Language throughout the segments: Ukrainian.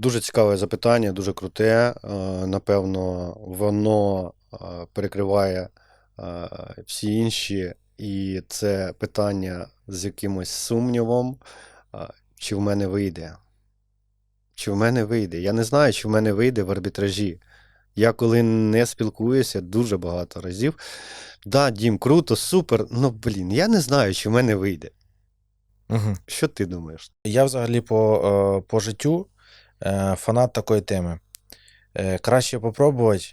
Дуже цікаве запитання, дуже круте. Е, Напевно, воно е, перекриває е, всі інші, і це питання з якимось сумнівом, чи в мене вийде. Чи в мене вийде? Я не знаю, чи в мене вийде в арбітражі. Я коли не спілкуюся дуже багато разів. Да, Дім, круто, супер. Ну, блін, я не знаю, чи в мене вийде. Угу. Що ти думаєш? Я взагалі по, по життю фанат такої теми. Е, Краще попробувати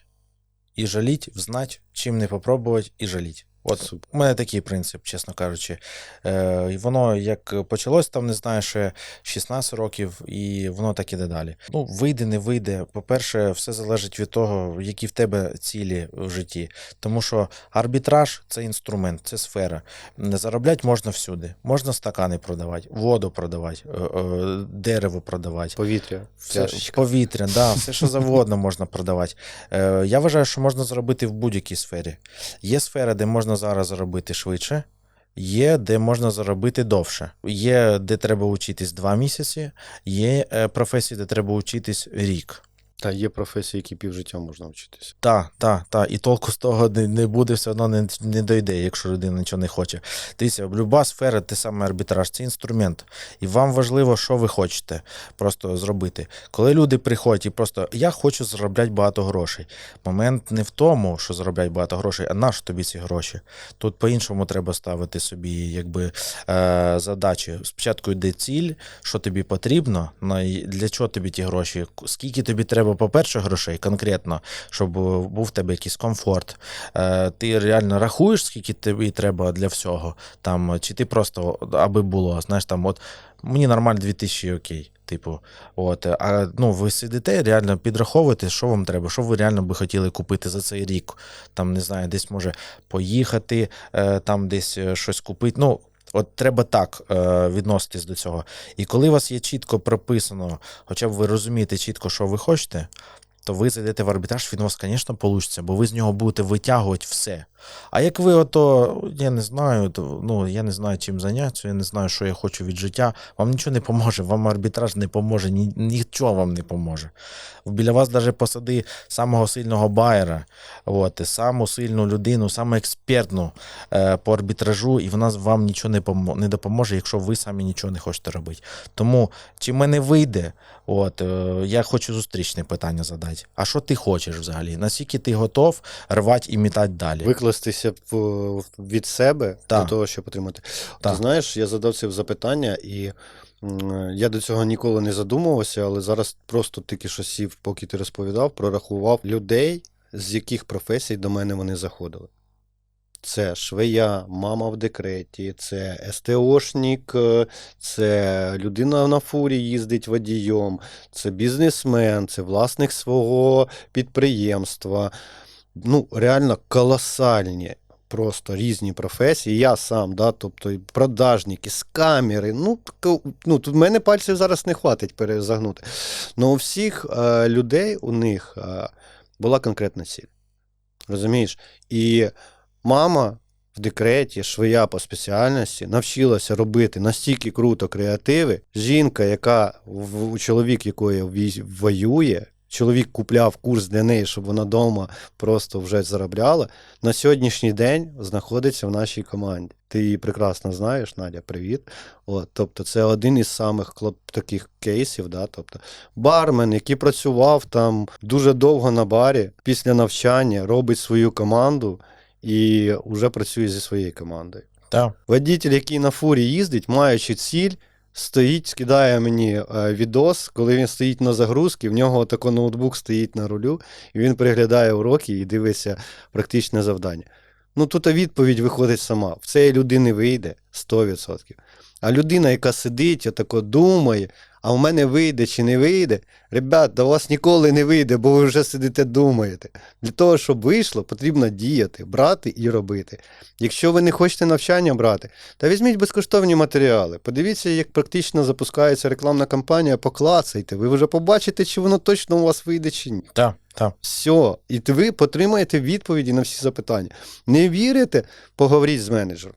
і жаліть, взнать, чим не попробувати і жаліть. От у мене такий принцип, чесно кажучи. Е, воно як почалось там, не знаю, ще 16 років, і воно так іде далі. Ну, вийде, не вийде. По-перше, все залежить від того, які в тебе цілі в житті. Тому що арбітраж це інструмент, це сфера. Заробляти можна всюди. Можна стакани продавати, воду продавати, е, е, дерево продавати. Повітря. Все, повітря, да, все, що завгодно можна продавати. Е, я вважаю, що можна заробити в будь-якій сфері. Є сфера, де можна зараз заробити швидше, є де можна заробити довше. Є де треба учитись два місяці, є е, професії, де треба учитись рік. Та є професії, які півжиття можна вчитися. Так, так, так. І толку з того не, не буде, все одно не, не дойде, якщо людина нічого не хоче. Дивіться, люба сфера, те саме арбітраж, це інструмент. І вам важливо, що ви хочете просто зробити. Коли люди приходять і просто я хочу заробляти багато грошей. Момент не в тому, що заробляти багато грошей, а на що тобі ці гроші. Тут по-іншому треба ставити собі якби, е, задачі. Спочатку йде ціль, що тобі потрібно, для чого тобі ті гроші, скільки тобі треба, по-перше, грошей конкретно, щоб е, був в тебе якийсь комфорт. Е, ти реально рахуєш, скільки тобі треба для всього, там, чи ти просто аби було, знаєш, там, от мені нормально 2000 окей. Типу, от, а ну, ви сидите, реально підраховуєте, що вам треба, що ви реально би хотіли купити за цей рік. Там, не знаю, десь може поїхати, е, там десь е, щось купити. Ну, от треба так е, відноситись до цього. І коли у вас є чітко прописано, хоча б ви розумієте чітко, що ви хочете, то ви зайдете в арбітраж, він у вас, звісно, вийде, бо ви з нього будете витягувати все. А як ви ото, я не знаю, то, ну я не знаю, чим зайнятися, я не знаю, що я хочу від життя, вам нічого не поможе, вам арбітраж не поможе, ні, нічого вам не поможе. Біля вас навіть посади самого сильного байера, от, саму сильну людину, саму експертну е, по арбітражу, і вона вам нічого не, помо- не допоможе, якщо ви самі нічого не хочете робити. Тому чи мене вийде, от, е, я хочу зустрічне питання задати. А що ти хочеш взагалі? Наскільки ти готов рвати і мітати далі? Викластися в- від себе Так. до того, щоб отримати. Так. Ти знаєш, я задав це запитання, і я до цього ніколи не задумувався, але зараз просто тільки що сів, поки ти розповідав, прорахував людей, з яких професій до мене вони заходили. Це швея, мама в декреті, це СТОшник, е, це людина на фурі їздить водієм, це бізнесмен, це власник свого підприємства. Ну, реально колосальні просто різні професії. Я сам, да, тобто продажники, скамери. Ну, ну, тут мене пальців зараз не хватить перезагнути. Ну, у всіх е, людей у них е, була конкретна ціль. Розумієш? І мама в декреті, швея по спеціальності, навчилася робити настільки круто креативи. Жінка, яка в- чоловік, якої воює, чоловік купляв курс для неї, щоб вона вдома просто вже заробляла, на сьогоднішній день знаходиться в нашій команді. Ти її прекрасно знаєш, Надя, привіт. От, тобто, це один із самих клоп- таких кейсів. Да? Тобто, бармен, який працював там дуже довго на барі, після навчання робить свою команду і вже працює зі своєю командою. Так. Водитель, який на фурі їздить, маючи ціль, стоїть, скидає мені е, відос, коли він стоїть на загрузці, в нього тако ноутбук стоїть на рулю, і він переглядає уроки і дивиться практичне завдання. Ну тут відповідь виходить сама. В цієї людини вийде 100%. А людина, яка сидить, отако думає, а в мене вийде чи не вийде, ребят, до вас ніколи не вийде, бо ви вже сидите думаєте. Для того, щоб вийшло, потрібно діяти, брати і робити. Якщо ви не хочете навчання брати, та візьміть безкоштовні матеріали. Подивіться, як практично запускається рекламна кампанія, поклацайте. Ви вже побачите, чи воно точно у вас вийде чи ні. Так, так. Все. І ви потримаєте відповіді на всі запитання. Не вірите, поговоріть з менеджером.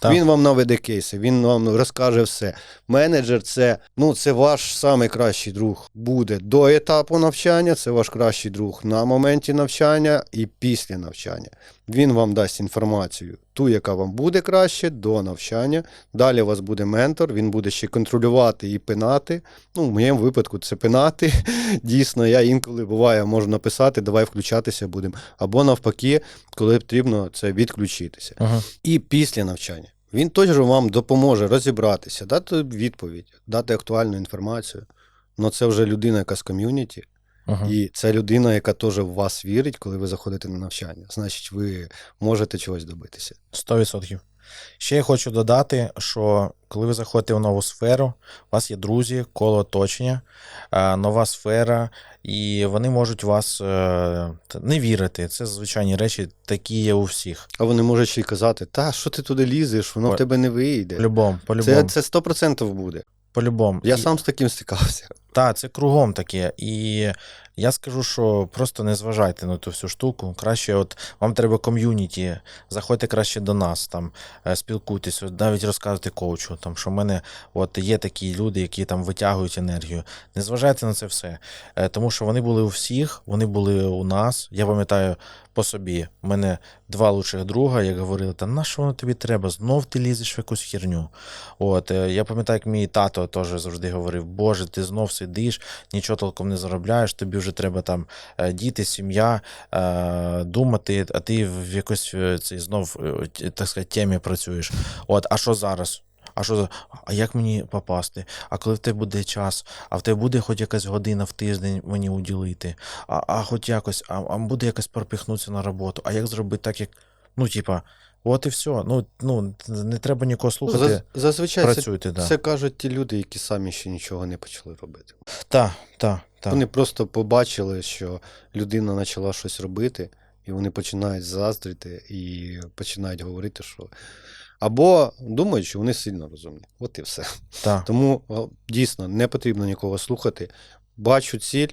Так. Він вам наведе кейси, він вам розкаже все. Менеджер це, ну, це ваш самий кращий друг буде до етапу навчання, це ваш кращий друг на моменті навчання і після навчання. Він вам дасть інформацію, ту, яка вам буде краще до навчання. Далі у вас буде ментор, він буде ще контролювати і пинати. Ну, в моєму випадку це пинати. Дійсно, я інколи буває, можу написати, давай включатися будемо. Або навпаки, коли потрібно це відключитися. Угу. І після навчання. Він теж вам допоможе розібратися, дати відповідь, дати актуальну інформацію. Ну, це вже людина, яка з ком'юніті, Угу. і це людина, яка теж в вас вірить, коли ви заходите на навчання. Значить, ви можете чогось добитися. 100%. Ще я хочу додати, що коли ви заходите в нову сферу, у вас є друзі, коло оточення, е, нова сфера, і вони можуть вас е, не вірити. Це звичайні речі, такі є у всіх. А вони можуть ще й казати: та що ти туди лізеш, воно в тебе не вийде. По-любому, по-любому, Це, це 100% буде. По-любому. Я І- сам з таким стикався. Так, це кругом таке. І я скажу, що просто не зважайте на ту всю штуку. Краще, от вам треба ком'юніті, заходьте краще до нас, там е, спілкуйтесь, навіть розказуйте коучу, там, що в мене от є такі люди, які там витягують енергію. Не зважайте на це все. Е, Тому що вони були у всіх, вони були у нас. Я пам'ятаю по собі. У мене два лучших друга, як говорили, та на що воно тобі треба? Знов ти лізеш в якусь херню. От, е, я пам'ятаю, як мій тато теж завжди говорив: Боже, ти знов сидиш, нічого толком не заробляєш, тобі вже треба там е, діти, сім'я, е, думати, а ти в якось е, цей знов, так сказати, темі працюєш. От, а що зараз? А що а як мені попасти? А коли в тебе буде час, а в тебе буде хоч якась година в тиждень мені уділити, а, а хоч якось, а, а буде якось пропихнутися на роботу, а як зробити так, як. Ну, типа, от і все. Ну, ну не треба нікого слухати. Заз- Зазвичай це, да. це кажуть ті люди, які самі ще нічого не почали робити. Так, так, так. Вони просто побачили, що людина почала щось робити, і вони починають заздрити і починають говорити, що. Або думають, що вони сильно розумні. От і все. Так. Тому дійсно не потрібно нікого слухати. Бачу ціль,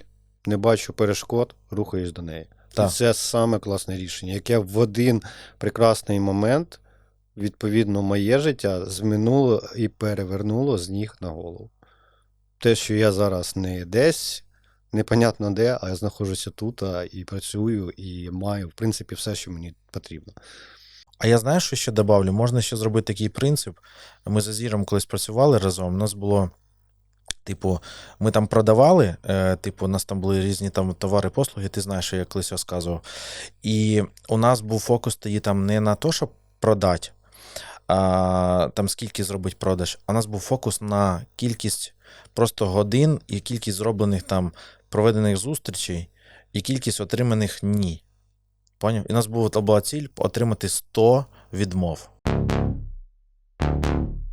не бачу перешкод, рухаюсь до неї. Так. І це саме класне рішення, яке в один прекрасний момент, відповідно, моє життя змінило і перевернуло з ніг на голову. Те, що я зараз не десь, непонятно де, а я знаходжуся тут а, і працюю, і маю, в принципі, все, що мені потрібно. А я знаю, що ще добавлю. Можна ще зробити такий принцип. Ми з Азіром колись працювали разом. У нас було. Типу, ми там продавали, е, типу, у нас там були різні там товари, послуги, ти знаєш, що я колись розказував. І у нас був фокус тоді там не на те, щоб продати, а там скільки зробить продаж, а у нас був фокус на кількість просто годин і кількість зроблених там проведених зустрічей, і кількість отриманих ні. Поняв? І у нас була, ціль отримати 100 відмов.